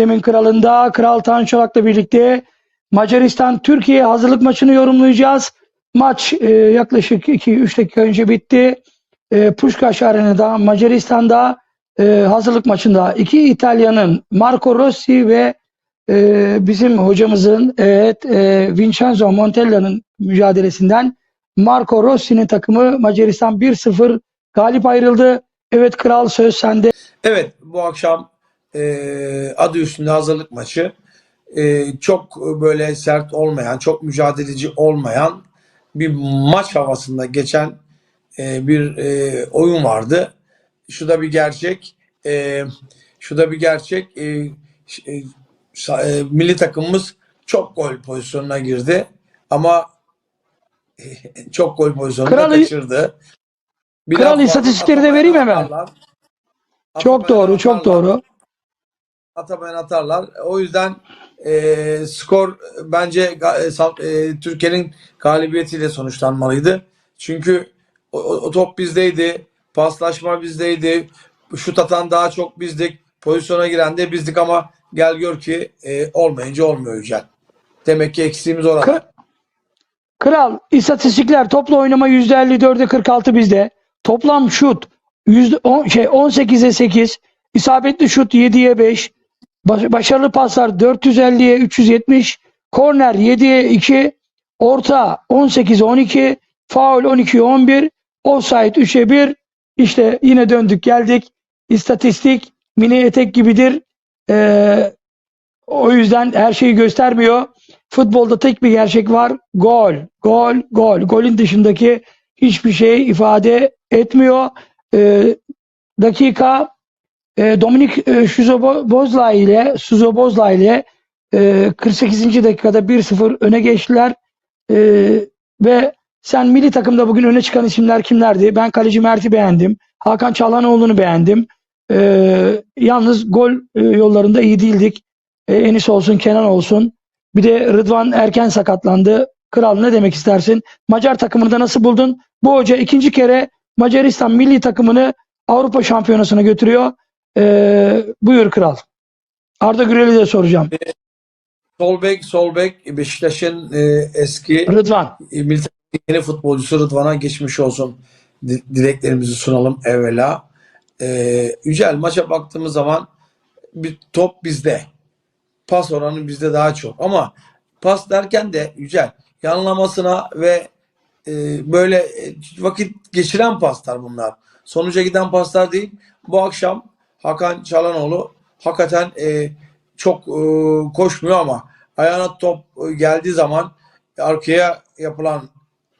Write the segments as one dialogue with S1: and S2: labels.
S1: Demin Kralı'nda Kral Tanşolak'la birlikte Macaristan Türkiye hazırlık maçını yorumlayacağız. Maç e, yaklaşık 2-3 dakika önce bitti. E, Puskás Arena'da Macaristan'da e, hazırlık maçında iki İtalyanın Marco Rossi ve e, bizim hocamızın evet e, Vincenzo Montella'nın mücadelesinden Marco Rossi'nin takımı Macaristan 1-0 galip ayrıldı. Evet kral söz sende.
S2: Evet bu akşam e, adı üstünde hazırlık maçı. E, çok böyle sert olmayan, çok mücadeleci olmayan bir maç havasında geçen e, bir e, oyun vardı. Şu da bir gerçek. E, şu da bir gerçek. E, e, e, milli takımımız çok gol pozisyonuna girdi ama çok gol pozisyonunu da
S1: Kral-
S2: kaçırdı. Bir
S1: Kral istatistikleri de vereyim hemen. Çok doğru, çok doğru.
S2: Atamayan atarlar. O yüzden e, skor bence e, e, Türkiye'nin galibiyetiyle sonuçlanmalıydı. Çünkü o, o- top bizdeydi. Paslaşma bizdeydi. Şut atan daha çok bizdik. Pozisyona giren de bizdik ama gel gör ki e, olmayınca olmuyor Yücel. Demek ki eksiğimiz orada.
S1: Kral istatistikler toplu oynama %54'e 46 bizde. Toplam şut yüzde on, şey 18'e 8. İsabetli şut 7'ye 5. Baş- başarılı paslar 450'ye 370. Korner 7'ye 2. Orta 18'e 12. Faul 12'ye 11. Offside 3'e 1. İşte yine döndük geldik. İstatistik mini etek gibidir. Ee, o yüzden her şeyi göstermiyor. Futbolda tek bir gerçek var. Gol, gol, gol. Golün dışındaki hiçbir şey ifade etmiyor. Ee, dakika e, Dominik e, Şuzobozla ile Suzobozla ile e, 48. dakikada 1-0 öne geçtiler. E, ve sen milli takımda bugün öne çıkan isimler kimlerdi? Ben kaleci Mert'i beğendim. Hakan Çalhanoğlu'nu beğendim. E, yalnız gol e, yollarında iyi değildik. E, Enis olsun, Kenan olsun. Bir de Rıdvan erken sakatlandı. Kral ne demek istersin? Macar takımını da nasıl buldun? Bu hoca ikinci kere Macaristan milli takımını Avrupa Şampiyonası'na götürüyor. Ee, buyur kral. Arda Gürel'i de soracağım.
S2: Sol bek, sol bek Beşiktaş'ın e, eski
S1: Rıdvan.
S2: E, Milli yeni futbolcusu Rıdvan'a geçmiş olsun di- dileklerimizi sunalım evvela. Ee, Yücel maça baktığımız zaman bir top bizde. Pas oranı bizde daha çok. Ama pas derken de Yücel yanlamasına ve e, böyle e, vakit geçiren paslar bunlar. Sonuca giden paslar değil. Bu akşam Hakan Çalhanoğlu hakikaten e, çok e, koşmuyor ama ayağına top e, geldiği zaman arkaya yapılan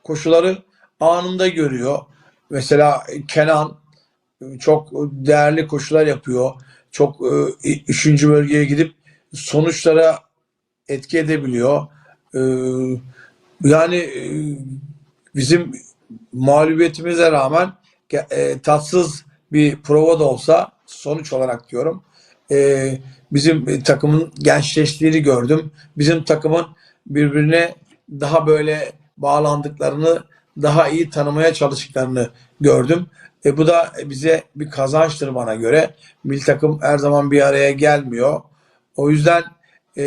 S2: koşuları anında görüyor. Mesela Kenan e, çok değerli koşular yapıyor. Çok e, üçüncü bölgeye gidip sonuçlara etki edebiliyor. E, yani e, bizim mağlubiyetimize rağmen e, tatsız bir prova da olsa sonuç olarak diyorum. e, bizim takımın gençleştiğini gördüm. Bizim takımın birbirine daha böyle bağlandıklarını, daha iyi tanımaya çalıştıklarını gördüm. E, bu da bize bir kazançtır bana göre. Milli takım her zaman bir araya gelmiyor. O yüzden e,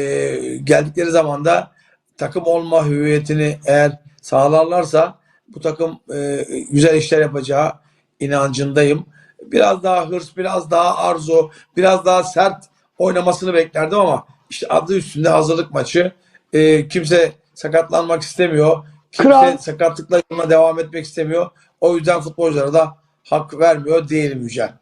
S2: geldikleri zaman da takım olma hüviyetini eğer sağlarlarsa bu takım e, güzel işler yapacağı inancındayım. Biraz daha hırs, biraz daha arzu, biraz daha sert oynamasını beklerdim ama işte adı üstünde hazırlık maçı. E, kimse sakatlanmak istemiyor. Kimse
S1: Kral.
S2: sakatlıkla yoluna devam etmek istemiyor. O yüzden futbolculara da hak vermiyor değilim Yücel.